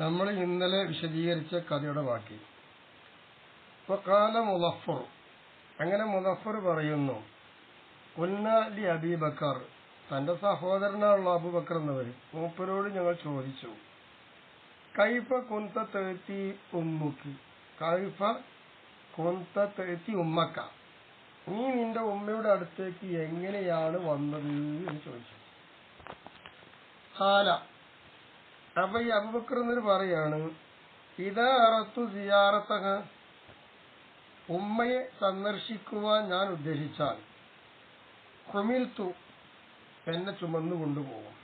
നമ്മൾ ഇന്നലെ വിശദീകരിച്ച കഥയുടെ ബാക്കി. കാല മുലഫർ അങ്ങനെ മുലഫർ പറയുന്നു ഉന്നാലി അബീബക്കർ തന്റെ സഹോദരനാണല്ലോ അബൂബക്കർ എന്നവർ മൂപ്പരോട് ഞങ്ങൾ ചോദിച്ചു കൈഫ കുന്ത തേത്തി ഉമ്മുക്ക്? കൈഫ കുന്ത തേത്തി ഉമ്മക്ക. നീ നിന്റെ ഉമ്മയുടെ അടുത്തേക്ക് എങ്ങനെയാണ് വന്നത്? എന്ന് ചോദിച്ചു. ഹാല അപ്പൊ ഈ അബുബക്കർ എന്നൊരു പറയാണ് ഇതാ അറത്തു ഉമ്മയെ സന്ദർശിക്കുവാൻ ഞാൻ ഉദ്ദേശിച്ചാൽ കുമിൽത്തു എന്നെ ചുമന്നു കൊണ്ടുപോകും.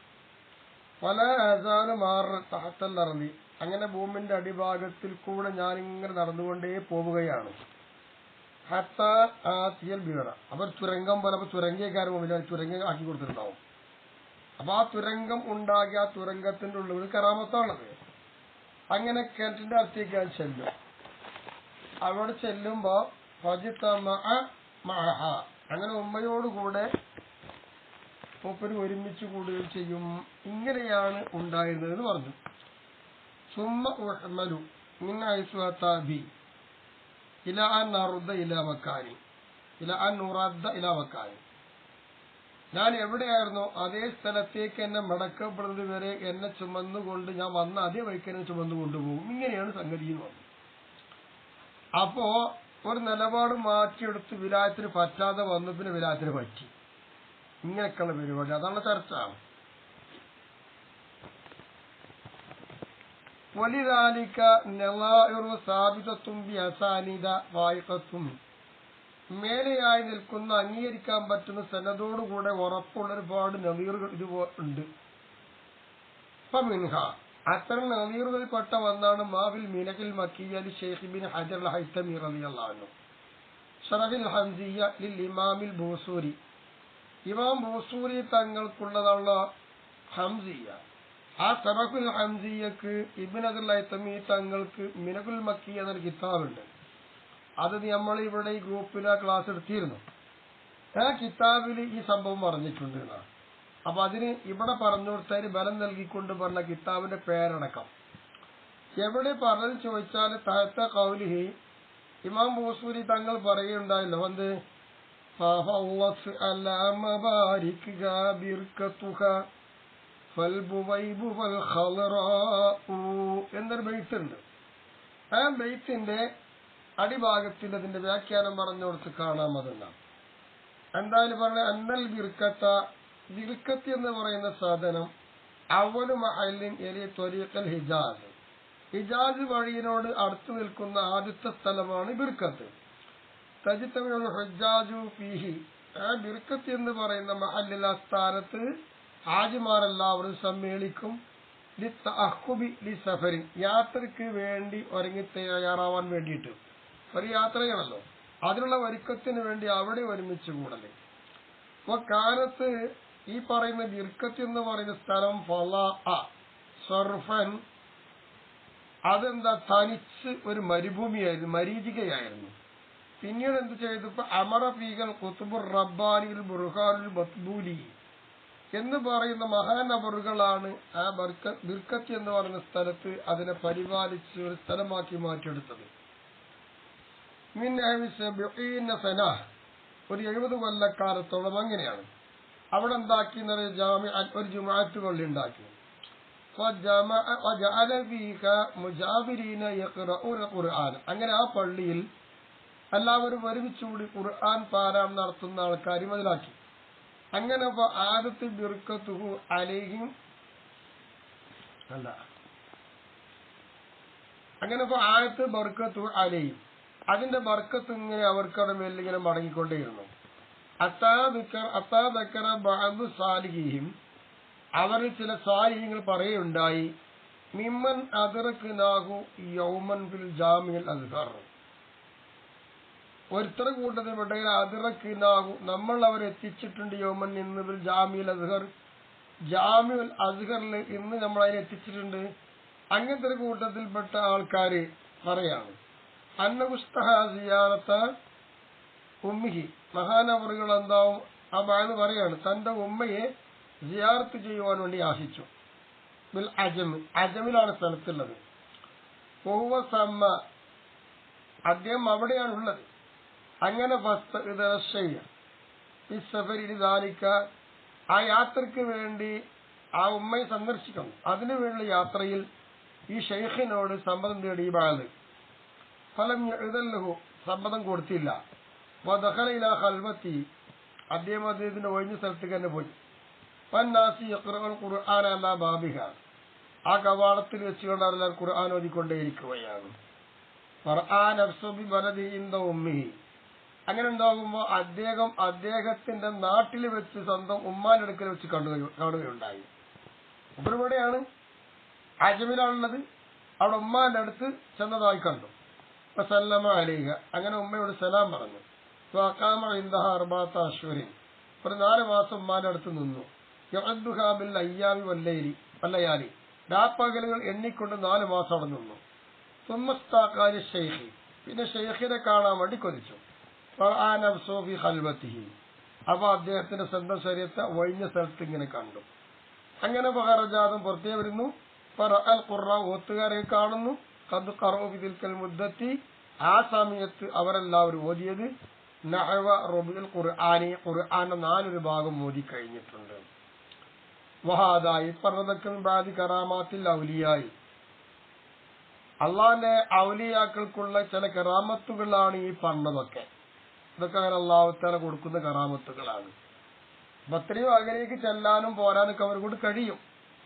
പല അസാന് മാറ തഹത്തല്ലറലി അങ്ങനെ ഭൂമിന്റെ അടിഭാഗത്തിൽ കൂടെ ഞാൻ ഇങ്ങനെ നടന്നുകൊണ്ടേ പോവുകയാണ്. ഹത്ത തിയൽ ബീറ അവർ ചുരങ്കം പോലെ തുരങ്കക്കാരൻ മുമ്പിൽ തുരങ്കം ആക്കി കൊടുത്തിട്ടുണ്ടാവും. അപ്പൊ ആ തുരങ്കം ഉണ്ടാക്കി ആ തുരങ്കത്തിന്റെ ഉള്ളിൽ ഒരു കറാമത്താണത് അങ്ങനെ കിണറ്റിന്റെ അടുത്തേക്ക് ഞാൻ ചെല്ലും. അവിടെ ചെല്ലുമ്പോ മഹ അങ്ങനെ ഉമ്മയോടുകൂടെ മൂപ്പര് ഒരുമിച്ച് കൂടുകയും ചെയ്യും. ഇങ്ങനെയാണ് ഉണ്ടായിരുന്നത് എന്ന് പറഞ്ഞു. സുമ്മ ഉഹ്മലു ഐസ്വാത്താബി ഇല അൻ നറുദ ഇല മക്കാനി ഇല അൻ നുറദ്ദ ഇല ഞാൻ എവിടെയായിരുന്നോ? അതേ സ്ഥലത്തേക്ക് എന്നെ മടക്കപ്പെടുന്നത് വരെ എന്നെ ചുമന്നുകൊണ്ട് ഞാൻ വന്ന അതേ വഴിക്ക് എന്നെ ചുമന്നു കൊണ്ടുപോകും ഇങ്ങനെയാണ് സംഗതി എന്ന് പറഞ്ഞത്. അപ്പോ ഒരു നിലപാട് മാറ്റിയെടുത്ത് വിലായത്തിന് പറ്റാതെ വന്നു പിന്നെ വിലായത്തിന് പറ്റി. ഇങ്ങനെയൊക്കെയുള്ള പരിപാടി. അതാണ് ചർച്ച. വലിതാലിക്ക നെലായൊരു സാബിതത്തും അസാനിത വായിക്കത്തും മേലെയായി നിൽക്കുന്ന അംഗീകരിക്കാൻ പറ്റുന്ന സനതോടുകൂടെ ഉറപ്പുള്ള ഒരുപാട് നദീറുകൾ ഇതുപോലുണ്ട് ഉണ്ട്. മിൻഹ അത്തരം ഒന്നാണ് മാവിൽ മിനകിൽ മക്കിയലി ഷെയ്ഖിബിൻ ഹജർ ഹൈത്തമി റളിയല്ലാഹു ഷറഹിൽ ഹംസിയ ലിൽ ഇമാമിൽ ബൂസൂരി ഇമാം ബൂസൂരി തങ്ങൾക്കുള്ളതാണ് ഹംസിയ. ആ സറഫുൽ ഹംസിയക്ക് ഇബിൻ അദുൽ ഹൈത്തമി തങ്ങൾക്ക് മിനകുൽ മക്കി എന്നൊരു കിതാബുണ്ട്. അത് നമ്മൾ ഇവിടെ ഈ ഗ്രൂപ്പിൽ ക്ലാസ് എടുത്തിരുന്നു. ആ കിതാബിൽ ഈ സംഭവം പറഞ്ഞിട്ടുണ്ട് എന്നാണ് അപ്പൊ അതിന് ഇവിടെ പറഞ്ഞു കൊടുത്തതിന് ബലം നൽകിക്കൊണ്ട് പറഞ്ഞ കിതാബിന്റെ പേരടക്കം. എവിടെ പറഞ്ഞു ചോദിച്ചാൽ താഴത്തെ കൗലിഹി ഇമാം ബൂസൂരി തങ്ങൾ പറയുണ്ടായല്ലോ എന്ത്? എന്നൊരു ബെയ്ത്തുണ്ട്. ആ ബെയ്ത്തിന്റെ അടിഭാഗത്തിൽ അതിന്റെ വ്യാഖ്യാനം പറഞ്ഞു കൊടുത്ത് കാണാം അതെല്ലാം. എന്തായാലും പറഞ്ഞ അന്നൽ ബിർക്കത്ത ബിർക്കത്ത് എന്ന് പറയുന്ന സാധനം അവൽ മഹലിൻ എലി ത്വരീഖൽ ഹിജാസ് ഹിജാസ് വഴിയിനോട് അടുത്തു നിൽക്കുന്ന ആദ്യത്തെ സ്ഥലമാണ് ബിർക്കത്ത് തജിത്തമിനുള്ള ഹജ്ജാജു ഫീഹി. ആ ബിർക്കത്ത് എന്ന് പറയുന്ന മഹലിൽ ആ സ്ഥാനത്ത് ഹാജിമാരെല്ലാവരും സമ്മേളിക്കും. ലി സഫരിൻ. യാത്രയ്ക്ക് വേണ്ടി ഒരുങ്ങി തയ്യാറാവാൻ വേണ്ടിയിട്ട്. ഒരു യാത്രയാണല്ലോ. അതിനുള്ള ഒരുക്കത്തിന് വേണ്ടി അവിടെ ഒരുമിച്ച് കൂടൽ. അപ്പൊ കാലത്ത് ഈ പറയുന്ന ദീർഘത്തി എന്ന് പറയുന്ന സ്ഥലം ഫല സർഫൻ. അതെന്താ? തനിച്ച് ഒരു മരുഭൂമിയായിരുന്നു മരീചികയായിരുന്നു. പിന്നീട് എന്ത് ചെയ്തു? ഇപ്പൊ അമറ ഫീഗൽ കുത്തുബുർ റബ്ബാനിൽ ബുർഹാനുൽ ബത്ബൂലി എന്ന് പറയുന്ന മഹാനബറുകളാണ് ആ ബിർക്കത്ത് എന്ന് പറയുന്ന സ്ഥലത്ത് അതിനെ പരിപാലിച്ച് ഒരു സ്ഥലമാക്കി മാറ്റിയെടുത്തത്. ഒരു എഴുപത് കൊല്ലക്കാലത്തോളം അങ്ങനെയാണ്. അവിടെ എന്താക്കി ജാമ്യ ഒരു ജുമാഅത്ത് പള്ളി ഉണ്ടാക്കി അങ്ങനെ ആ പള്ളിയിൽ എല്ലാവരും ഒരുമിച്ചുകൂടി ഖുർആൻ പാരായണം നടത്തുന്ന ആൾക്കാർ മുതലാക്കി. അങ്ങനെ ആദത്തിൽ ബിർക്കത്തുഹു അലേഹിം അല്ല. അങ്ങനെ ആദത്ത് ബർക്കത്തു അലയും അതിന്റെ ബർക്കത്ത് ഇങ്ങനെ അവർക്കവിടെ മേലിൽ ഇങ്ങനെ മടങ്ങിക്കൊണ്ടേയിരുന്നു. അത്താദക്കറ അവരിൽ ചില സാലിഹ്യങ്ങൾ പറയുണ്ടായി മിമ്മൻ അതിറക്ക് നാഹു യൗമൻ ബിൽ ജാമിയൽ അസ്ഹർ ഒരുത്തര കൂട്ടത്തിൽപ്പെട്ട അതിറക്ക് നാഹു നമ്മൾ അവരെ എത്തിച്ചിട്ടുണ്ട് യൗമൻ ഇന്ന് ബിൽ ജാമിയൽ അസ്ഹർ ജാമിയുൽ അസ്ഹറിൽ ഇന്ന് നമ്മൾ അതിനെ എത്തിച്ചിട്ടുണ്ട്. അങ്ങനത്തെ ഒരു കൂട്ടത്തിൽപ്പെട്ട ആൾക്കാര് പറയാണ് അന്നപുസ്തക സിയാറത്ത ഉമ്മിഹി. മഹാനവറുകൾ എന്താവും ആ ബാന്ന് പറയാണ് തന്റെ ഉമ്മയെ സിയാർത്ത് ചെയ്യുവാൻ വേണ്ടി ആശിച്ചു. ബിൽ അജം. അജമിലാണ് സ്ഥലത്തുള്ളത്. സമ്മ. അദ്ദേഹം അവിടെയാണ് ഉള്ളത് അങ്ങനെ ഈ ദാലിക്ക ആ യാത്രയ്ക്ക് വേണ്ടി ആ ഉമ്മയെ സന്ദർശിക്കണം. അതിനു വേണ്ടി യാത്രയിൽ ഈ ഷെയ്ഖിനോട് സമ്മതം തേടി ഈ ബാൽ ഫലം എഴുതല്ലഹു സമ്മതം കൊടുത്തില്ല. അദ്ദേഹം അദ്ദേഹത്തിന്റെ ഒഴിഞ്ഞ സ്ഥലത്തേക്ക് തന്നെ പോയി. പന്നാസി ഖുർആൻ ബാബിഹ. ആ കവാടത്തിൽ വെച്ചുകൊണ്ട് അവർ ഖുർആൻ ഓതിക്കൊണ്ടേയിരിക്കുകയാണ്. അങ്ങനെ ഉണ്ടാകുമ്പോ അദ്ദേഹം അദ്ദേഹത്തിന്റെ നാട്ടിൽ വെച്ച് സ്വന്തം ഉമ്മാനെടുക്കൽ വെച്ച് കാണുകയുണ്ടായി. കാണുകയുണ്ടായി ഇവിടെയാണ് അജമിലാണുള്ളത്. അവിടെ ഉമ്മാന്റെ അടുത്ത് ചെന്നതായി കണ്ടു. സല്ലമ അലിഹ അങ്ങനെ ഉമ്മയോട് സലാം പറഞ്ഞു. ഫഅഖാമ ഇൻദഹ അർബാത്ത ഒരു നാല് മാസം ഉമ്മാന്റെ അടുത്ത് നിന്നു. യഅദ്ദുഹാ ബിൽ അയ്യാമി വല്ലൈലി വല്ലയാലി രാപ്പകലുകൾ എണ്ണിക്കൊണ്ട് നാല് മാസം അവിടെ നിന്നു. തുമ്മസ്താക്കാരി ഷെയ്ഖി പിന്നെ ഷെയ്ഖിനെ കാണാൻ വേണ്ടി കൊതിച്ചു. ഫി ഖൽവത്തിഹി. അപ്പൊ അദ്ദേഹത്തിന്റെ സ്വന്തം ശരീരത്തെ ഒഴിഞ്ഞ സ്ഥലത്ത് ഇങ്ങനെ കണ്ടു. അങ്ങനെ ബഹറജാദം പുറത്തേ വരുന്നു. ഖുറ ഓത്തുകാരെ കാണുന്നു. കത് കറോബിദിൽക്കൽ മുദ്ദത്തി ആ സമയത്ത് അവരെല്ലാവരും ഓതിയത് നഹവ റബിൽ ഖുർആാനെ ഖുർആാന്റെ നാലൊരു ഭാഗം ഓതി കഴിഞ്ഞിട്ടുണ്ട്. വഹാദായി പറഞ്ഞതൊക്കെ ബാദി കറാമാത്തിൽ ഔലിയായി. അള്ളാന്റെ ഔലിയാക്കൾക്കുള്ള ചില കറാമത്തുകളാണ് ഈ പറഞ്ഞതൊക്കെ. ഇതൊക്കെ അങ്ങനെ അള്ളാഹുത്താല കൊടുക്കുന്ന കറാമത്തുകളാണ്. അത്രയും അകലേക്ക് ചെല്ലാനും പോരാനൊക്കെ അവരെ കൊണ്ട് കഴിയും.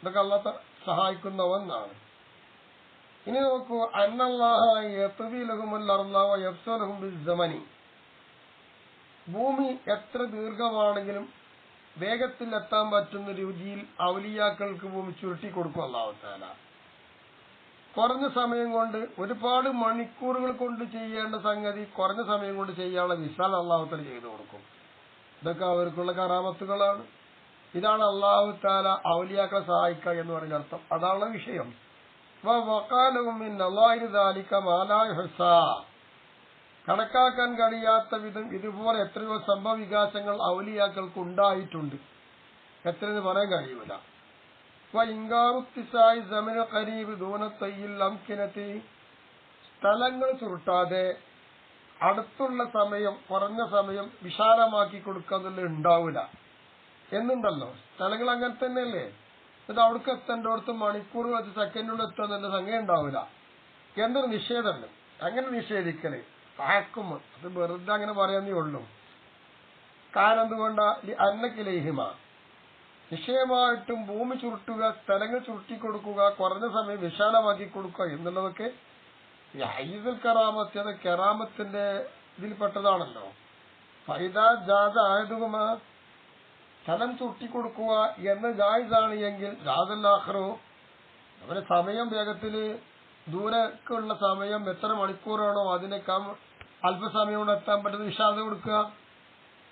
ഇതൊക്കെ അള്ളാഹ സഹായിക്കുന്ന ഒന്നാണ്. ഇനി നോക്കൂ അന്നല്ലാഹുമനി ഭൂമി എത്ര ദീർഘമാണെങ്കിലും വേഗത്തിൽ എത്താൻ പറ്റുന്ന രീതിയിൽ ഔലിയാക്കൾക്ക് ഭൂമി ചുരുട്ടി കൊടുക്കും അള്ളാഹുത്താല കുറഞ്ഞ സമയം കൊണ്ട് ഒരുപാട് മണിക്കൂറുകൾ കൊണ്ട് ചെയ്യേണ്ട സംഗതി കുറഞ്ഞ സമയം കൊണ്ട് ചെയ്യാനുള്ള വിശാൽ അള്ളാഹുത്താല ചെയ്തു കൊടുക്കും. ഇതൊക്കെ അവർക്കുള്ള കറാമത്തുകളാണ്. ഇതാണ് അള്ളാഹു താല ഔലിയാക്കളെ സഹായിക്കുക എന്ന് പറയുന്ന അർത്ഥം. അതാണ് വിഷയം. കണക്കാക്കാൻ കഴിയാത്ത വിധം ഇതുപോലെ എത്രയോ സംഭവ വികാസങ്ങൾ ഔലിയാക്കൾക്ക് ഉണ്ടായിട്ടുണ്ട് എത്ര എത്രയെന്ന് പറയാൻ കഴിയൂല സ്ഥലങ്ങൾ ചുരുട്ടാതെ അടുത്തുള്ള സമയം കുറഞ്ഞ സമയം വിശാലമാക്കി കൊടുക്കുക ഉണ്ടാവില്ല എന്നുണ്ടല്ലോ. സ്ഥലങ്ങൾ അങ്ങനെ തന്നെയല്ലേ? എന്നിട്ട് അവിടേക്ക് എത്തേണ്ടടുത്ത് മണിക്കൂർ വെച്ച് സെക്കൻഡുകൾ എത്തുന്ന സംഖ്യ ഉണ്ടാവില്ല. എന്തൊരു നിഷേധമല്ല? അങ്ങനെ നിഷേധിക്കൽ. ആക്കും അത് വെറുതെ അങ്ങനെ പറയാന്നേ ഉള്ളൂ. കാരണം എന്തുകൊണ്ടാ? അന്നക്കിലേഹിമ നിശ്ചയമായിട്ടും ഭൂമി ചുരുട്ടുക സ്ഥലങ്ങൾ ചുരുട്ടി കൊടുക്കുക കുറഞ്ഞ സമയം വിശാലമാക്കി കൊടുക്കുക എന്നുള്ളതൊക്കെ ഐദുൽ കറാമത്ത് അത് കറാമത്തിന്റെ ഇതിൽപ്പെട്ടതാണല്ലോ. ഫൈദ ജാത ആയതുമാ സ്ഥലം ചുട്ടിക്കൊടുക്കുക എന്ന് ജായിസാണ് എങ്കിൽ ജാതല്ലാഹ്റു അവരെ സമയം വേഗത്തിൽ ദൂരക്കുള്ള സമയം എത്ര മണിക്കൂറാണോ അതിനേക്കാൾ അല്പസമയം കൊണ്ട് എത്താൻ പറ്റുന്ന വിഷാദ കൊടുക്കുക?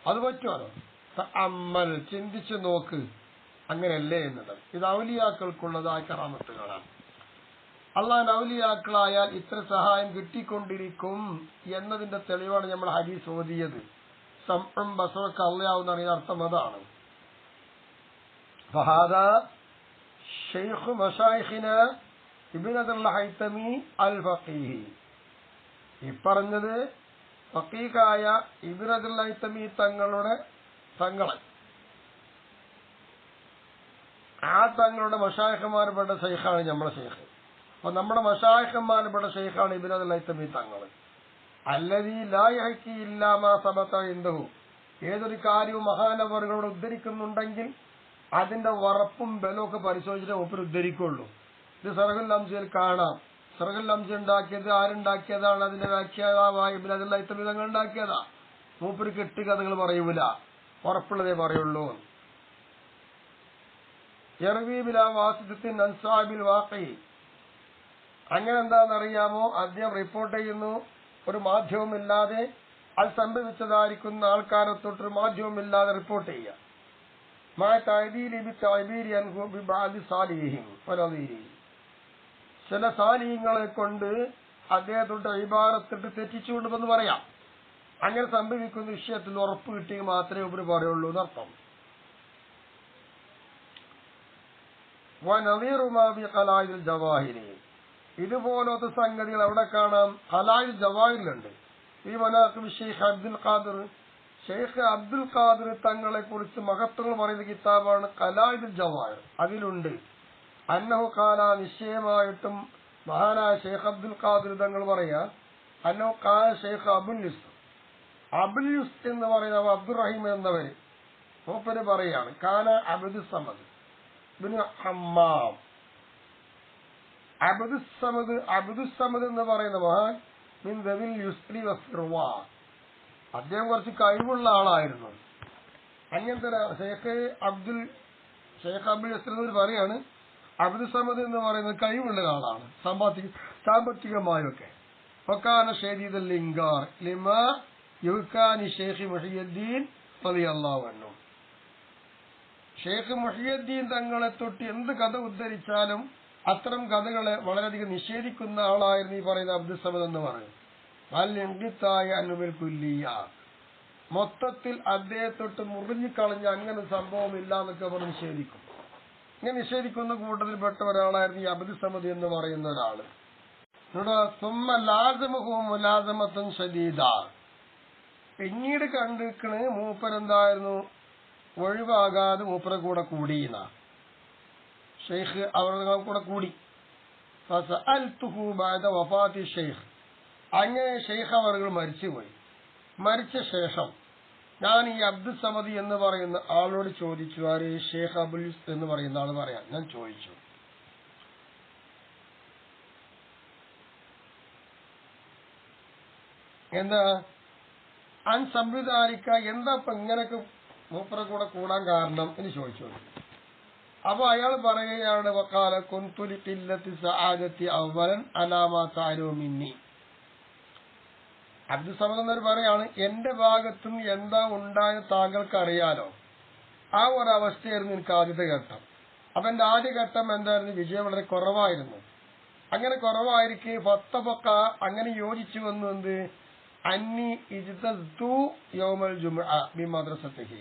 അത് പറ്റുമല്ലോ അമ്മൽ ചിന്തിച്ചു നോക്ക്. അങ്ങനെയല്ലേ എന്നുള്ളത്. ഇത് ഔലിയാക്കൾക്കുള്ളതായ കറാമത്തുകളാണ്. അള്ളാൻ ഔലിയാക്കളായാൽ ഇത്ര സഹായം കിട്ടിക്കൊണ്ടിരിക്കും എന്നതിന്റെ തെളിവാണ് നമ്മൾ ഹരീസ് ഓതിയത്. സംസം ബസറൊക്കെ അറിയുന്ന അർത്ഥം അതാണ്. فهذا شيخ مشايخنا ابن الهيثمي الفقيه ഈ പറഞ്ഞത് ഫക്കീഖായ ഇബിനദുൽ ഹൈത്തമി തങ്ങളുടെ തങ്ങളൻ ആ തങ്ങളുടെ മഷായഖന്മാർപ്പെട്ട ഷെയ്ഖാണ് നമ്മുടെ ഷെയ്ഖ് അപ്പൊ നമ്മുടെ മഷായഖന്മാർപ്പെട്ട ഷെയ്ഖാണ് ഇബിനദുൽ ഹൈത്തമി തങ്ങൾ അല്ലതീ ലായഹക്കി ഇല്ലാമാ സബത്ത എന്തഹു ഏതൊരു കാര്യവും മഹാനവറുകളോട് ഉദ്ധരിക്കുന്നുണ്ടെങ്കിൽ അതിന്റെ വറപ്പും ബലവും ഒക്കെ പരിശോധിച്ചിട്ട് ഒപ്പം ഉദ്ധരിക്കുള്ളൂ. ഇത് അംസയിൽ കാണാം. സർഹുൽ അംസ ഉണ്ടാക്കിയത് ആരുണ്ടാക്കിയതാണ്? അതിന്റെ വ്യാഖ്യാതാവായ ഇബിനദുൽ അതിൽ തങ്ങൾ ഉണ്ടാക്കിയതാ? മൂപ്പര് കിട്ടുക കഥകൾ പറയൂല. ഉറപ്പുള്ളതേ പറയുള്ളൂ. അങ്ങനെ എന്താണെന്നറിയാമോ? അദ്ദേഹം റിപ്പോർട്ട് ചെയ്യുന്നു. ഒരു മാധ്യമമില്ലാതെ അത് സംഭവിച്ചതായിരിക്കുന്ന ആൾക്കാരെ തൊട്ടൊരു മാധ്യമമില്ലാതെ റിപ്പോർട്ട് ചെയ്യുക. മാ تعديل ബിത്തഅബീരി അൻഹു ببعض صالحهم വനദീരി ചില സാലിഹ്യങ്ങളെ കൊണ്ട് അദ്ദേഹത്തോട്ട് ഇബാറത്തിട്ട് തെറ്റിച്ചുകൊണ്ടുവന്ന് പറയാം. അങ്ങനെ സംഭവിക്കുന്ന വിഷയത്തിൽ ഉറപ്പ് കിട്ടിയെങ്കിൽ മാത്രമേ ഇവർ പറയുള്ളൂ എന്നർത്ഥം. ജവാഹിരി. ഇതുപോലത്തെ സംഗതികൾ അവിടെ കാണാം? കലായിൽ ജവാഹിരിലുണ്ട്. ഈ മനാഖിബ് ഷെയ്ഖ് അബ്ദുൽ ഖാദിർ ഷെയ്ഖ് അബ്ദുൽ ഖാദിർ തങ്ങളെ കുറിച്ച് മഹത്വങ്ങൾ പറയുന്ന കിതാബാണ് കലായുദ് ജവാഹർ അതിലുണ്ട്. അന്നഹു കാല നിശ്ചയമായിട്ടും മഹാനായ ഷെയ്ഖ് അബ്ദുൽ ഖാദിർ തങ്ങൾ പറയാ അന്നഹു കാല ഷെയ്ഖ് അബുൽ യുസ് അബുൽ യുസ് എന്ന് പറയുന്ന അബ്ദുറഹീം എന്നവര് മൂപ്പര് പറയാണ് കാന അബ്ദുൽ സമദ് ബിന് ഹമ്മാം. അബ്ദുൽ സമദ് സമദ് എന്ന് പറയുന്ന മഹാൻ മിൻ ദവിൽ വസ്റുവ അദ്ദേഹം കുറച്ച് കഴിവുള്ള ആളായിരുന്നു. അങ്ങനത്തെ ഷേഖ് അബ്ദുൽ ഷേഖ് അബ്ദുൽ എന്ന് പറയാണ് അബ്ദുൽ സമദ് എന്ന് പറയുന്നത് കഴിവുള്ള ആളാണ് സാമ്പത്തിക സാമ്പത്തികമായൊക്കെ. ഒക്കാന ഷെരീദ് ലിംഗാർ ലിമ യുക്കാനി ഷേഖ് മുഹിയുദ്ദീൻ റളിയല്ലാഹു ഷേഖ് മുഹിയുദ്ദീൻ തങ്ങളെ തൊട്ട് എന്ത് കഥ ഉദ്ധരിച്ചാലും അത്തരം കഥകളെ വളരെയധികം നിഷേധിക്കുന്ന ആളായിരുന്നു ഈ പറയുന്ന അബ്ദുൽ സമദ് എന്ന് പറയും അല്ലിത്തായ അനുബിൽ കുല്ലിയ. മൊത്തത്തിൽ അദ്ദേഹത്തൊട്ട് മുറിഞ്ഞുകളഞ്ഞ അങ്ങനെ സംഭവം ഇല്ല എന്നൊക്കെ അവർ നിഷേധിക്കും. ഇങ്ങനെ നിഷേധിക്കുന്ന കൂട്ടത്തിൽപ്പെട്ട ഒരാളായിരുന്നു ഈ അബ്ദുൽ സമദ് എന്ന് പറയുന്ന ഒരാൾ. മുലാസമത്തും പിന്നീട് കണ്ടിരിക്കണ് മൂപ്പരെന്തായിരുന്നു ഒഴിവാകാതെ മൂപ്പരെ കൂടെ കൂടിയെന്ന. ഷെയ്ഖ് അവരുടെ കൂടെ കൂടി. ഷെയ്ഖ്. അങ്ങനെ ഷെയ്ഖ് അവർ മരിച്ചുപോയി. മരിച്ച ശേഷം ഞാൻ ഈ അബ്ദുൽ സമദി എന്ന് പറയുന്ന ആളോട് ചോദിച്ചു ആര് ഷെയ്ഖ് അബുൽ എന്ന് പറയുന്ന ആൾ പറയാം? ഞാൻ ചോദിച്ചു. എന്താ? അൻ സംവിധാനിക്ക എന്താ ഇങ്ങനൊക്കെ മൂപ്പറെ കൂടെ കൂടാൻ കാരണം? എന്ന് ചോദിച്ചു. അപ്പൊ അയാൾ പറയുകയാണ് വക്കാല കൊന്തുലി കില്ലത്തി സഹാജത്തി അവലൻ അലാമ താരോ മിന്നി. അബ്ദുൽ സമദ് എന്നൊരു പറയാണ് എന്റെ ഭാഗത്തും എന്താ ഉണ്ടായ താങ്കൾക്ക് അറിയാലോ ആ ഒരു അവസ്ഥയായിരുന്നു എനിക്ക് ആദ്യത്തെ ഘട്ടം. അപ്പൊ എന്റെ ആദ്യ ഘട്ടം എന്തായിരുന്നു? വിജയം വളരെ കുറവായിരുന്നു. അങ്ങനെ കുറവായിരിക്കെ ഫത്തബക്ക അങ്ങനെ യോജിച്ചു വന്നു എന്ത്? അന്നി ഇജ്തു യോമൽ ജുമുഅ ബി മദ്രസത്തിഹി.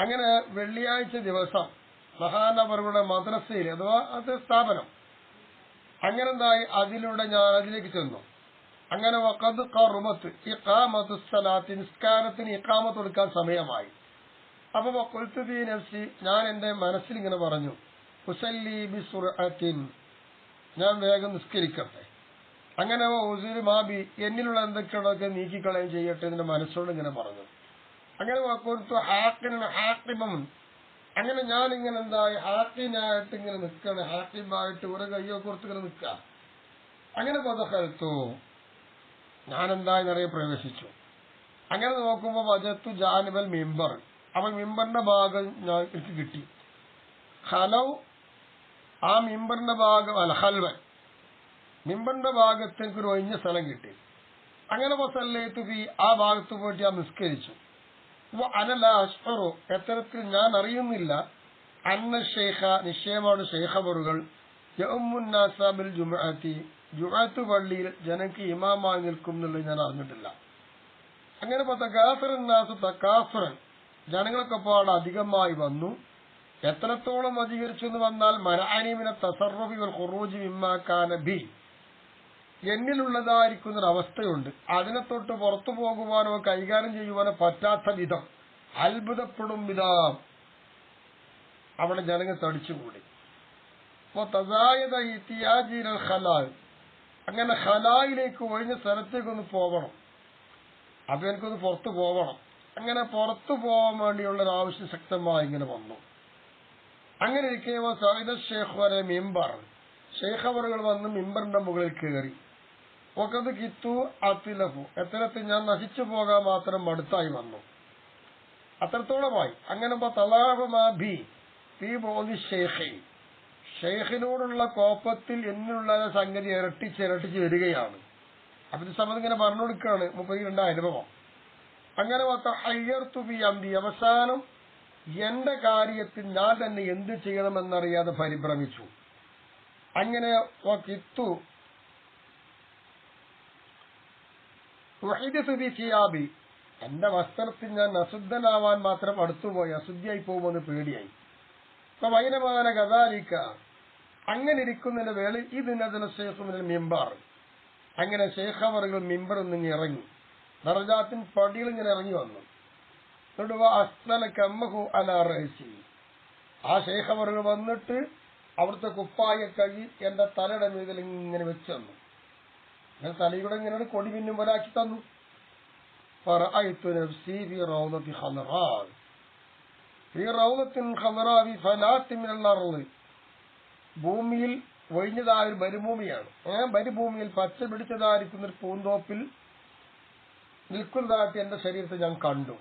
അങ്ങനെ വെള്ളിയാഴ്ച ദിവസം മഹാനവറുടെ മദ്രസയിൽ അഥവാ അത് സ്ഥാപനം. അങ്ങനെന്തായി? അതിലൂടെ ഞാൻ അതിലേക്ക് ചെന്നു. അങ്ങനെ വഖദ് ഖറുമത്ത് ഇഖാമത്തു സ്വലാത്തി നിസ്കാരത്തിന് ഇഖാമത്ത് കൊടുക്കാൻ സമയമായി. അപ്പൊ ഫീ നഫ്സി ഞാൻ എന്റെ മനസ്സിൽ ഇങ്ങനെ പറഞ്ഞു ഉസല്ലി ബിസുർഅത്തിൻ ഞാൻ വേഗം നിസ്കരിക്കട്ടെ. അങ്ങനെ ഉസൂരി മാബി എന്നിലുള്ള എന്തൊക്കെയുള്ളതൊക്കെ നീക്കിക്കളയും ചെയ്യട്ടെ എന്റെ മനസ്സോട് ഇങ്ങനെ പറഞ്ഞു. അങ്ങനെ വഖുൽതു ഹാക്കിന് ഹാക്കിബം അങ്ങനെ ഞാൻ ഇങ്ങനെ എന്തായി ഹാക്കിനായിട്ട് ഇങ്ങനെ നിൽക്കണേ ഹാക്കിബായിട്ട് ഒരു കയ്യോ കൊടുത്ത് ഇങ്ങനെ നിൽക്കാം അങ്ങനെ പദഹൽത്തു ഞാൻ എന്തായി നിറയെ പ്രവേശിച്ചു അങ്ങനെ നോക്കുമ്പോൾ വജത്തു ജാനിബൽ മിമ്പർ. അവൻ മിമ്പറിന്റെ ഭാഗം ഞാൻ എനിക്ക് കിട്ടി. ഹലവ് ആ മിമ്പറിന്റെ ഭാഗം അല്ല ഹൽവൻ മിമ്പറിന്റെ ഭാഗത്ത് എനിക്കൊരു ഒഴിഞ്ഞ സ്ഥലം കിട്ടി. അങ്ങനെ വസല്ലേത്തു ബി ആ ഭാഗത്ത് പോയിട്ട് ഞാൻ നിസ്കരിച്ചു. അനല അഷ്ഫറോ എത്തരത്തിൽ ഞാൻ അറിയുന്നില്ല. അന്ന ഷെയ്ഖ നിശ്ചയമാണ് ഷെയ്ഖബറുകൾ യമുന്നാസാബിൽ ജുമഅത്തി ജുമാത്ത് പള്ളിയിൽ ജനക്ക് ഇമാമായി നിൽക്കും എന്നുള്ളത് ഞാൻ അറിഞ്ഞിട്ടില്ല. അങ്ങനെ ഇപ്പൊ തക്കാസുറൻ നാസ് തക്കാസുറൻ ജനങ്ങളൊക്കെ അധികമായി വന്നു. എത്രത്തോളം അധികരിച്ചു എന്ന് വന്നാൽ മരാനിമിനെ തസറുഫികൾ ഖുറൂജി മിമ്മാക്കാന ബി. എന്നിലുള്ളതായിരിക്കുന്ന ഒരു അവസ്ഥയുണ്ട്. അതിനെ തൊട്ട് പുറത്തു പോകുവാനോ കൈകാര്യം ചെയ്യുവാനോ പറ്റാത്ത വിധം അത്ഭുതപ്പെടും വിധം അവിടെ ജനങ്ങൾ തടിച്ചുകൂടി. അങ്ങനെ ഖലായിലേക്ക് ഒഴിഞ്ഞ സ്ഥലത്തേക്കൊന്ന് പോകണം അപ്പൊ എനിക്കൊന്ന് പുറത്തു പോകണം അങ്ങനെ പുറത്തു പോകാൻ വേണ്ടിയുള്ള ഒരു ആവശ്യം ശക്തമായി ഇങ്ങനെ വന്നു. അങ്ങനെ ഇരിക്കുമ്പോൾ സൈദ ഷെയ്ഖ് വരെ മിമ്പർ. അവറുകൾ വന്ന് മിമ്പറിന്റെ മുകളിൽ കയറി ഒക്കത് കിത്തു അത്തിലഫു എത്തരത്തിൽ ഞാൻ നശിച്ചു പോകാൻ മാത്രം മടുത്തായി വന്നു. അത്രത്തോളമായി. അങ്ങനെ തലാഹുമാ ബി തീ ബോധി ഷേഖി. ഷെയ്ഖിനോടുള്ള കോപ്പത്തിൽ എന്നുള്ള സംഗതി ഇരട്ടിച്ച് ഇരട്ടിച്ച് വരികയാണ്. അപ്പൊ സമയത്ത് ഇങ്ങനെ പറഞ്ഞു കൊടുക്കുകയാണ് മുപ്പത്തി രണ്ടാം അനുഭവം. അങ്ങനെ അയ്യർത്തു ബി അമ്പി അവസാനം എന്റെ കാര്യത്തിൽ ഞാൻ തന്നെ എന്ത് ചെയ്യണമെന്നറിയാതെ പരിഭ്രമിച്ചു. അങ്ങനെ കിത്തു സിയാബി എന്റെ വസ്ത്രത്തിൽ ഞാൻ അശുദ്ധനാവാൻ മാത്രം അടുത്തുപോയി. അശുദ്ധിയായി പോകുമെന്ന് പേടിയായി. അപ്പൊ വൈനമാന കഥാലിക്ക അങ്ങനെ ഇരിക്കുന്നതിന്റെ വേളയിൽ ഇതിനതിന് ശേഷം മിമ്പാർ. അങ്ങനെ ശേഖവറുകൾ മിമ്പർ നിന്ന് ഇറങ്ങി. നറജാത്തിൻ പടിയിൽ ഇങ്ങനെ ഇറങ്ങി വന്നു. എന്നിട്ട് അലാ റഹസി. ആ ശേഖവറുകൾ വന്നിട്ട് അവിടുത്തെ കുപ്പായ കഴി എന്റെ തലയുടെ മീതിൽ ഇങ്ങനെ വെച്ചു തന്നു. ഞാൻ തലയുടെ ഇങ്ങനെ കൊടി പിന്നും പോലാക്കി തന്നു. ഫലാത്തിമിനുള്ള ഭൂമിയിൽ ഒഴിഞ്ഞതായ ഒരു മരുഭൂമിയാണ്. ആ മരുഭൂമിയിൽ പച്ച പിടിച്ചതായിരിക്കുന്ന ഒരു പൂന്തോപ്പിൽ നിൽക്കുന്നതായിട്ട് എന്റെ ശരീരത്തെ ഞാൻ കണ്ടു.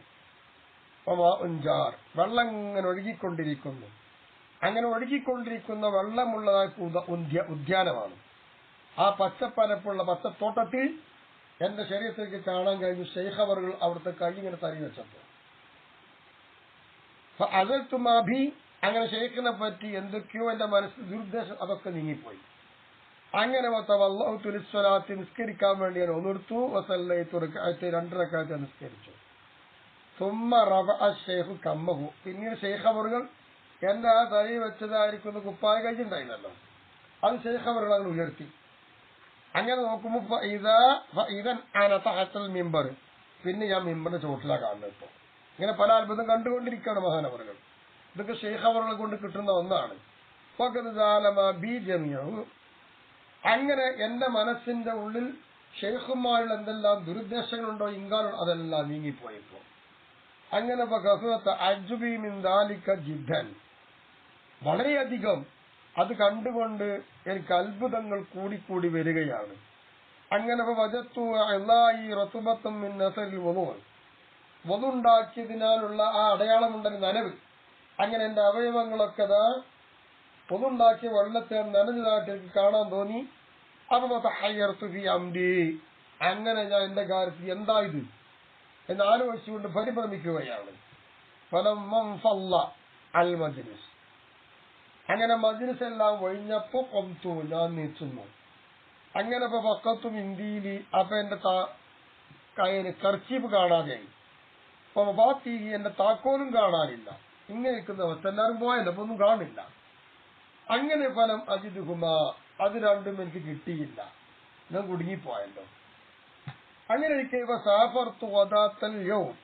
വെള്ളം ഇങ്ങനെ ഒഴുകിക്കൊണ്ടിരിക്കുന്നു. അങ്ങനെ ഒഴുകിക്കൊണ്ടിരിക്കുന്ന വെള്ളമുള്ളതായ ഉദ- ഉദ്യ- ഉദ്യാനമാണ്. ആ പച്ചപ്പരപ്പുള്ള പച്ചത്തോട്ടത്തിൽ എന്റെ ശരീരത്തിലേക്ക് കാണാൻ കഴിഞ്ഞു ശൈഖവറുകൾ അവിടുത്തെ കൈ ഇങ്ങനെ തരി വെച്ചപ്പോ അകൽത്തുമാഭി അങ്ങനെ ഷെയ്ഖിനെ പറ്റി എന്തൊക്കെയോ എന്റെ മനസ്സിൽ ദുരുദ്ദേശം അതൊക്കെ നീങ്ങിപ്പോയി. അങ്ങനെ അള്ളാഹു തുലിസ്വലാത്തി നിസ്കരിക്കാൻ വേണ്ടി ഞാൻ ഒന്നെടുത്തു. വസല്ലത്ത് രണ്ടരക്കാലത്ത് നിസ്കരിച്ചു. തുമ്മ റബ ഷെയ്ഖു കമ്മഹു. പിന്നീട് ഷെയ്ഖവറുകൾ എന്റെ ആ തലി വെച്ചതായിരിക്കുന്ന കുപ്പായ കഴിച്ചിട്ടുണ്ടായിരുന്നല്ലോ അത് ഷെയ്ഖവറുകൾ അങ്ങനെ ഉയർത്തി. അങ്ങനെ നോക്കുമ്പോ ഇതൻ അന തഹത്തൽ മിമ്പർ പിന്നെ ഞാൻ മിമ്പറിന്റെ ചോട്ടിലാണ് കാണുന്നത് ഇപ്പൊ. ഇങ്ങനെ പല അത്ഭുതം കണ്ടുകൊണ്ടിരിക്കുകയാണ് മഹാനവറുകൾ. ഇതൊക്കെ ഷെയ്ഖവറുകളെ കൊണ്ട് കിട്ടുന്ന ഒന്നാണ്. അങ്ങനെ എന്റെ മനസ്സിന്റെ ഉള്ളിൽ ഷെയ്ഖുമാരുടെ എന്തെല്ലാം ദുരുദ്ദേശങ്ങളുണ്ടോ ഇങ്കാലും അതെല്ലാം നീങ്ങിപ്പോയപ്പോ അങ്ങനെ ജിദ്ദൻ വളരെയധികം അത് കണ്ടുകൊണ്ട് എനിക്ക് അത്ഭുതങ്ങൾ കൂടിക്കൂടി വരികയാണ്. അങ്ങനെ വജത്തു എല്ലായി റസുബത്തും വധുണ്ടാക്കിയതിനാലുള്ള ആ അടയാളമുണ്ടെന്ന് നനവ്. അങ്ങനെ എന്റെ അവയവങ്ങളൊക്കെ ദാ പൊതുണ്ടാക്കിയ വെള്ളത്തെ നനഞ്ഞതായിട്ട് എനിക്ക് കാണാൻ തോന്നി. അപ്പൊ ഫി അംബി അങ്ങനെ ഞാൻ എന്റെ കാര്യത്തിൽ എന്താ ഇത്? എന്ന് ആലോചിച്ചുകൊണ്ട് പരിഭ്രമിക്കുകയാണ്. അൽ മജ്ലിസ്. അങ്ങനെ മജ്ലിസ് എല്ലാം ഒഴിഞ്ഞപ്പോ കൊന്തു ഞാൻ നീച്ചുന്നു. അങ്ങനെ ഇപ്പൊ പക്കത്തും ഇന്ത്യയിൽ അപ്പൊ എന്റെ കയ്യിൽ കർച്ചീപ്പ് കാണാതെയായി അപ്പൊ ബാത്തി എന്റെ താക്കോലും കാണാനില്ല. ഇങ്ങനെ നിൽക്കുന്ന അവസ്ഥ എല്ലാവരും പോയല്ലോ അപ്പൊ ഒന്നും കാണില്ല അങ്ങനെ ഫലം അജിതുഹുമ അത് രണ്ടും എനിക്ക് കിട്ടിയില്ല. ഞാൻ കുടുങ്ങിപ്പോയല്ലോ. അങ്ങനെ എനിക്ക് ഇവ സാഫർത്തു വദാത്തൽ യൗം.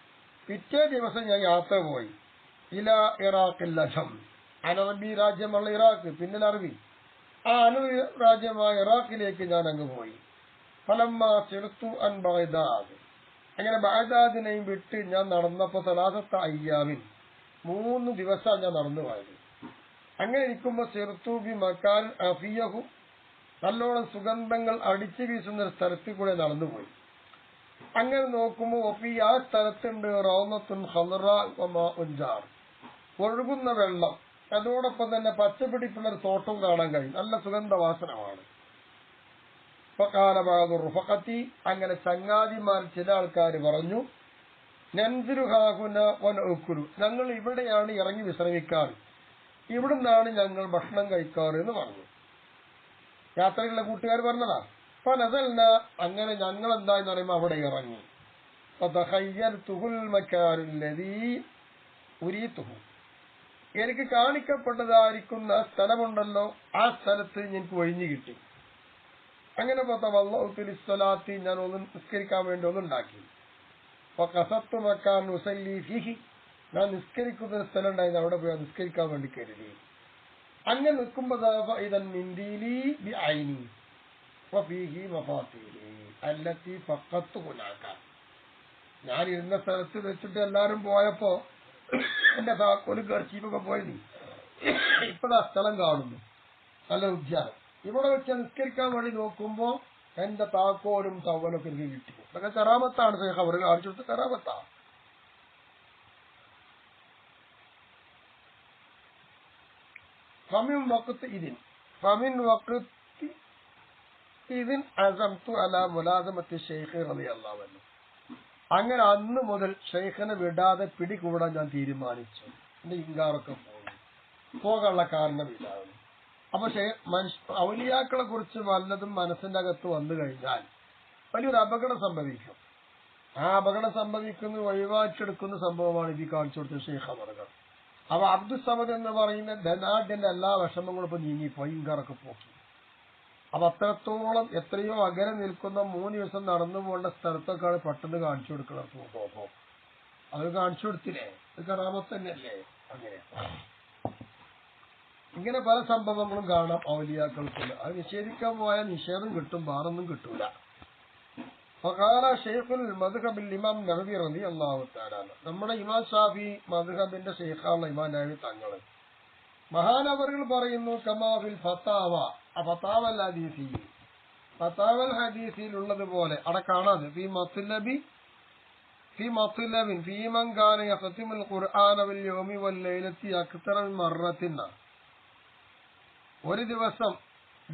പിറ്റേ ദിവസം ഞാൻ യാത്ര പോയി. ഇല ഇറാഖിൽ ലഹം. അനറബി രാജ്യമുള്ള ഇറാഖ് പിന്നെ അറബി. ആ അനറബി രാജ്യമായ ഇറാഖിലേക്ക് ഞാൻ അങ്ങ് പോയി. ഫലമ്മ ചെറുത്തു അൻ ബാഗ്ദാദ്. അങ്ങനെ ബാഗ്ദാദിനെയും വിട്ട് ഞാൻ നടന്നപ്പോ സലാസത്ത അയ്യാമിൻ മൂന്ന് ദിവസമാണ് ഞാൻ നടന്നു പോയത്. അങ്ങനെ ഇരിക്കുമ്പോ സിർത്തൂബി മക്കാൻ അഫിയഹു നല്ലോണം സുഗന്ധങ്ങൾ അടിച്ചു വീശുന്ന ഒരു സ്ഥലത്തിൽ കൂടെ നടന്നുപോയി അങ്ങനെ നോക്കുമ്പോ ഒപ്പി ആ സ്ഥലത്തുണ്ട് റൗമത്തുൻ ഹലറുജാർ ഒഴുകുന്ന വെള്ളം അതോടൊപ്പം തന്നെ പച്ചപിടിപ്പുള്ള ഒരു തോട്ടവും കാണാൻ കഴിയും. നല്ല സുഗന്ധവാസനമാണ്. അങ്ങനെ ചങ്ങാതിമാർ ചില ആൾക്കാർ പറഞ്ഞു നൻസിരുഹാകുന വനൊക്കുരു ഞങ്ങൾ ഇവിടെയാണ് ഇറങ്ങി വിശ്രമിക്കാറ് ഇവിടുന്നാണ് ഞങ്ങൾ ഭക്ഷണം കഴിക്കാറ് എന്ന് പറഞ്ഞു യാത്രയുള്ള കൂട്ടുകാർ പറഞ്ഞതാ അപ്പൊ അങ്ങനെ ഞങ്ങൾ എന്താന്ന് പറയുമ്പോ അവിടെ ഇറങ്ങി. എനിക്ക് കാണിക്കപ്പെട്ടതായിരിക്കുന്ന സ്ഥലമുണ്ടല്ലോ ആ സ്ഥലത്ത് എനിക്ക് ഒഴിഞ്ഞു കിട്ടി. അങ്ങനെ സ്വലാത്തി ഞാൻ ഒന്ന് നിസ്കരിക്കാൻ വേണ്ടി ഒന്നുണ്ടാക്കി കസത്തു മക്കാൻ മുസല്ലി ഫിഹി ഞാൻ നിസ്കരിക്കുന്ന സ്ഥലം ഉണ്ടായിരുന്നു. അവിടെ പോയി നിസ്കരിക്കാൻ വേണ്ടി കരുതി. അങ്ങനെ നിൽക്കുമ്പോ ഇതൻ നിന്ദീലി ബി ഫീഹി അല്ലത്തി ഫക്കത്തു ഹുനാക്ക ഞാൻ ഇരുന്ന സ്ഥലത്ത് വെച്ചിട്ട് എല്ലാരും പോയപ്പോ എന്റെ താക്കോലും കർച്ചീപ്പൊക്കെ പോയത് ഇപ്പഴാ സ്ഥലം കാണുന്നു. നല്ല ഉദ്യാനം. ഇവിടെ വെച്ച് നിസ്കരിക്കാൻ വേണ്ടി നോക്കുമ്പോ എന്റെ താക്കോലും തവലൊക്കെ എനിക്ക് കിട്ടി. അതൊക്കെ കറാമത്താണ് ശേഖ അവർ കൊടുത്ത കറാമത്താണ് ഫമിൻ വക്കത്ത് ഇതിൻ ഫമിൻ വക്കത്ത് ഇതിൻ അസംതു അല മുലാസമത്തി ഷെയ്ഖ് റലി അള്ളാഹു അങ്ങനെ അന്ന് മുതൽ ഷെയ്ഖിനെ വിടാതെ പിടികൂടാൻ ഞാൻ തീരുമാനിച്ചു. എന്റെ ഇങ്കാറൊക്കെ പോകും പോകാനുള്ള കാരണം ഇതാണ് അപ്പൊ ഷെ- മനുഷ്യ ഔലിയാക്കളെ കുറിച്ച് വല്ലതും മനസ്സിന്റെ അകത്ത് വന്നു കഴിഞ്ഞാൽ വലിയൊരു അപകടം സംഭവിക്കും. ആ അപകടം സംഭവിക്കുന്ന ഒഴിവാക്കിയെടുക്കുന്ന സംഭവമാണ് ഇതി കാണിച്ചു കൊടുത്ത ഷെയ്ഖ് അമറുകൾ അപ്പൊ അബ്ദുസമദ് എന്ന് പറയുന്ന ധനാഢ്യന്റെ എല്ലാ വിഷമങ്ങളും ഇപ്പൊ നീങ്ങിപ്പോയി ഇങ്കറൊക്കെ പോക്കി അപ്പൊ അത്രത്തോളം എത്രയോ അകലെ നിൽക്കുന്ന മൂന്ന് ദിവസം നടന്നു പോകേണ്ട സ്ഥലത്തൊക്കെയാണ് പെട്ടെന്ന് കാണിച്ചു കൊടുക്കണം തോപ്പം അത് കാണിച്ചു കൊടുത്തില്ലേ? ഇത് കറാമത്ത് തന്നെയല്ലേ? അങ്ങനെ. ഇങ്ങനെ പല സംഭവങ്ങളും കാണാം ഔലിയാക്കൾക്കുണ്ട് അത് നിഷേധിക്കാൻ പോയാൽ നിഷേധം കിട്ടും വേറൊന്നും കിട്ടൂല. ഫഖാല ഷെയ്ഖുൽ മദ്ഹബിൽ ഇമാം നഹദി റളി അള്ളാഹു താലാണ് നമ്മുടെ ഇമാം ഷാഫി മദ്ഹബിന്റെ ഷെയ്ഖാണ് ഇമാം നഹദി തങ്ങൾ. മഹാനവറുകൾ പറയുന്നു കമാഫിൽ ഫത്താവ. ഫത്താവൽ ഹദീസിൽ. ഫത്താവൽ ഹദീസിൽ ഉള്ളതുപോലെ. അവിടെ കാണാതെ ഫി മത്തുലബി ഫി മത്തുലബിൻ ഫീമൻ യഖ്തിമുൽ ഖുർആന വൽ യൗമി വൽ ലൈലത്തി ഒരു ദിവസം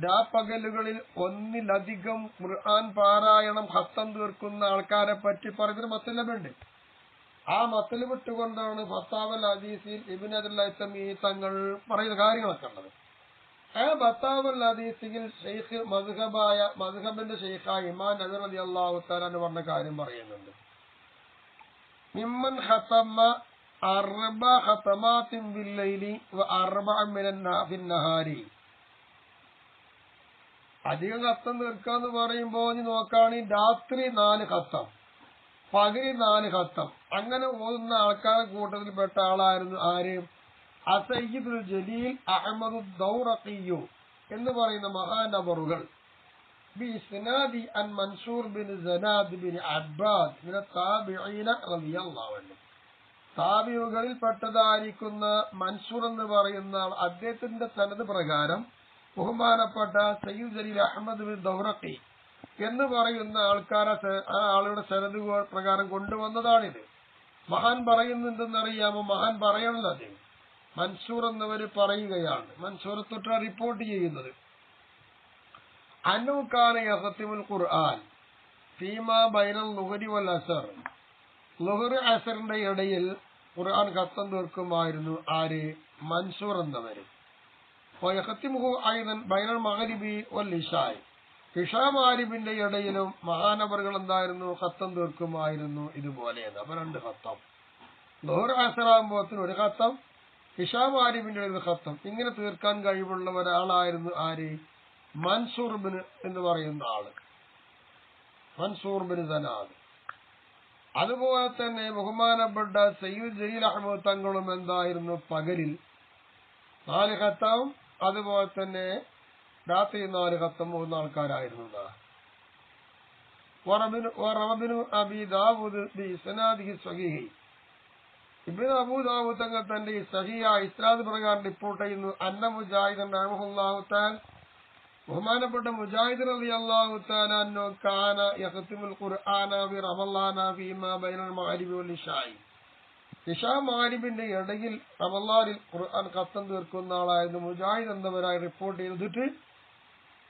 രാപ്പകലുകളിൽ ഒന്നിലധികം ഖുർആൻ പാരായണം ഹസ്തം തീർക്കുന്ന ആൾക്കാരെ പറ്റി പറഞ്ഞൊരു മത്തലമുണ്ട് ആ മത്തൽ വിട്ടുകൊണ്ടാണ് ഫത്താവൽ അദീസിൽ ഇബിൻ തങ്ങൾ പറയുന്ന കാര്യങ്ങളൊക്കെ ഉള്ളത്. ആ ബത്താവൽ അദീസിൽ ഷെയ്ഖ് മധുഹബായ മധുഹബിന്റെ ഷെയ്ഖായ ഇമാൻ നദർ അലി അള്ളാഹു പറഞ്ഞ കാര്യം പറയുന്നുണ്ട്. മിമ്മൻ ഹത്തമ്മ അർബ ഹത്തമാത്തിൻ നഹാരി. അധികം കത്തം തീർക്കാന്ന് പറയുമ്പോ ഇനി നോക്കുകയാണെങ്കിൽ രാത്രി നാല് കത്തം. പകരി നാല് കത്തം. അങ്ങനെ ഓതുന്ന ആൾക്കാരെ കൂട്ടത്തിൽപ്പെട്ട ആളായിരുന്നു ആര്? അസയ്യിദുൽ ജലീൽ അഹമ്മദ് ദൗറഖിയു എന്ന് പറയുന്ന മഹാനബറുകൾ ബിസ്നാദി അൻ മൻസൂർ ബിൻ ബിൻ അബ്ബാദ് റളിയല്ലാഹു അൻഹു. താബിയുകളിൽ പെട്ടതായിരിക്കുന്ന മൻസൂർ എന്ന് പറയുന്ന അദ്ദേഹത്തിന്റെ തനത് പ്രകാരം ബഹുമാനപ്പെട്ട സയ്യിദ് ജലീൽ അഹമ്മദ് ബിൻ ദൗറഖി എന്ന് പറയുന്ന ആൾക്കാരെ ആ ആളുടെ സനദ് പ്രകാരം കൊണ്ടുവന്നതാണിത്. മഹാൻ പറയുന്നുണ്ടെന്നറിയാമോ മഹാൻ പറയണല്ലോ അത്. മൻസൂർ എന്നവര് പറയുകയാണ്. മൻസൂർ തൊട്ട് റിപ്പോർട്ട് ചെയ്യുന്നത് അനുക്കാന യഹത്തിമുൽ ഖുർആൻ ഫീമ ബൈനൽ ലുഹരി വൽ അസർ. ലുഹർ അസറിന്റെ ഇടയിൽ ഖുർആൻ കത്തം തീർക്കുമായിരുന്നു ആര്? മൻസൂർ എന്നവര്. വയഹത്തിമുഹു ഐതൻ ബൈനൽ മകരിബി വൽ ഇഷായ്. ഇഷാ മാരിബിന്റെ ഇടയിലും മഹാനവറുകൾ എന്തായിരുന്നു ഖത്തം തീർക്കുമായിരുന്നു. ഇതുപോലെയാണ്. അപ്പൊ രണ്ട് ഖത്തം. ദോർ ആസറാകുമ്പോത്തിന് ഒരു ഖത്തം. ഇഷാ മാരിബിന്റെ ഒരു ഖത്തം. ഇങ്ങനെ തീർക്കാൻ കഴിവുള്ള ഒരാളായിരുന്നു ആര്? മൻസൂർ ബിൻ എന്ന് പറയുന്ന ആൾ. മൻസൂർ ബിൻ സനാദ്. അതുപോലെ തന്നെ ബഹുമാനപ്പെട്ട സയ്യിദ് ജലീൽ അഹമ്മദ് തങ്ങളും എന്തായിരുന്നു? പകലിൽ നാല് ഖത്താവും അതുപോലെ തന്നെ രാത്രി നാല് കത്തം പോകുന്ന ആൾക്കാരായിരുന്നു തങ്ങൾ തന്റെ സഹിയ പ്രകാരം റിപ്പോർട്ട് ചെയ്യുന്നു. അന്ന മുജാഹിദൻ ബഹുമാനപ്പെട്ട മുജാഹിദ് അലി അള്ളാഹുത്താൻ ഖുർആന ഇശാ മാരിബിന്റെ ഇടയിൽ റമളാനിൽ ഖുർആൻ കത്തം തീർക്കുന്ന ആളായിരുന്നു. മുജാഹിദ് എന്നവരായി റിപ്പോർട്ട് ചെയ്തിട്ട്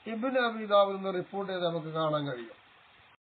ഇബിൻ അബി ദാവൂദ് എന്ന് റിപ്പോർട്ട് ചെയ്ത് നമുക്ക് കാണാൻ കഴിയും.